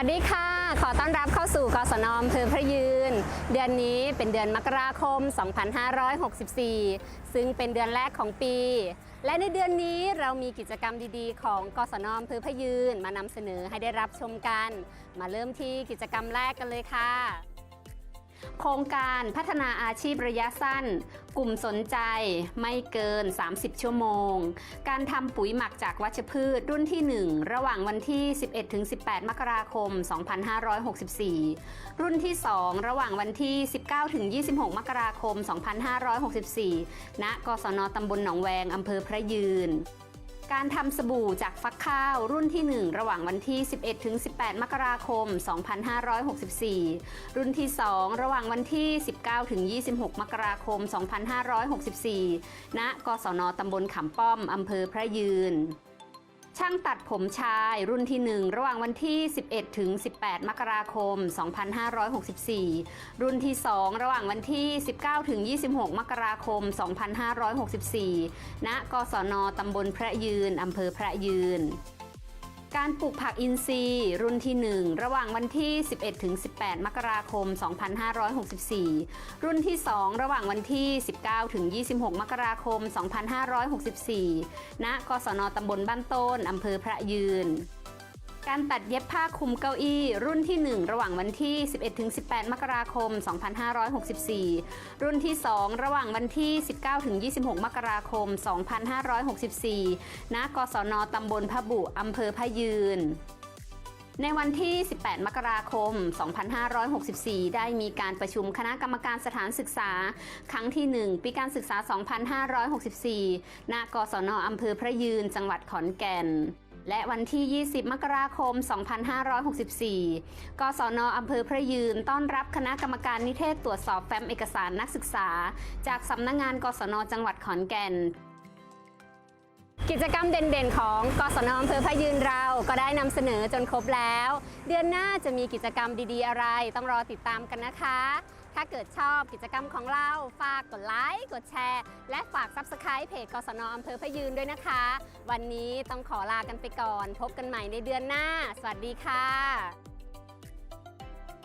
วัสดีค่ะ ขอต้อนรับเข้าสู่กศนอำเภอพระยืน เดือนนี้เป็นเดือนมกราคม 2564 ซึ่งเป็นเดือนแรกของปี และในเดือนนี้เรามีกิจกรรมดีๆ ของกศนอำเภอพระยืนมานำเสนอให้ได้รับชมกัน มาเริ่มที่กิจกรรมแรกกันเลยค่ะ โครงการพัฒนาอาชีพระยะสั้น กลุ่มสนใจไม่เกิน 30 ชั่วโมง การทำปุ๋ยหมักจากวัชพืชรุ่นที่ 1 ระหว่างวันที่ 11-18 มกราคม 2564 รุ่นที่ 2 ระหว่างวันที่ 19-26 มกราคม 2564 ณ กศนตำบลหนองแวงอำเภอพระยืน การทำสบู่จากฟักข้าวรุ่นที่ 1 ระหว่างวันที่ 11-18 มกราคม 2564 รุ่นที่ 2 ระหว่างวันที่ 19-26 มกราคม 2564 ณ กศนตำบลขำป้อมอำเภอพระยืน ช่างตัดผมชายรุ่นที่ 1 ระหว่างวันที่ 11 ถึง 18 มกราคม 2564 รุ่นที่ 2 ระหว่างวันที่ 19 ถึง 26 มกราคม 2564 ณ กศนตำบลพระยืน อำเภอพระยืน การปลูกผักอินทรีย์รุ่นที่ 1 ระหว่างวันที่ 11ถึง18 มกราคม 2564 รุ่นที่ 2 ระหว่างวันที่ 19ถึง26 มกราคม 2564 ณ กศนตำบลบ้านโต้นอำเภอพระยืน การตัดเย็บผ้าคลุมเก้าอี้ รุ่นที่ 1 ระหว่างวันที่ 11-18 มกราคม 2564 รุ่นที่ 2 ระหว่างวันที่ 19-26 มกราคม 2564 ณ กศนตำบลพระบุอำเภอพะยืนในวันที่ 18 มกราคม 2564 ได้มีการประชุมคณะกรรมการสถานศึกษา ครั้งที่ 1 ปีการศึกษา 2564 ณ กศนอำเภอพระยืน จังหวัดขอนแก่น และวันที่ 20 มกราคม 2564 กศนอำเภอพระยืนต้อนรับคณะกรรมการนิเทศตรวจสอบแฟ้มเอกสารนักศึกษา จากสำนักงงานกศนจังหวัดขอนแก่น กิจกรรมเด่นๆ ของกศนอำเภอพยืนเรา ก็ได้นำเสนอจนครบแล้ว เดือนหน้าจะมีกิจกรรมดีๆ อะไร ต้องรอติดตามกันนะคะ ถ้าเกิดชอบกิจกรรมของเราฝากกดไลค์กดแชร์ และฝาก Subscribe เพจกศนอำเภอพยืนด้วยนะคะ วันนี้ต้องขอลากันไปก่อน พบกันใหม่ในเดือนหน้า สวัสดีค่ะ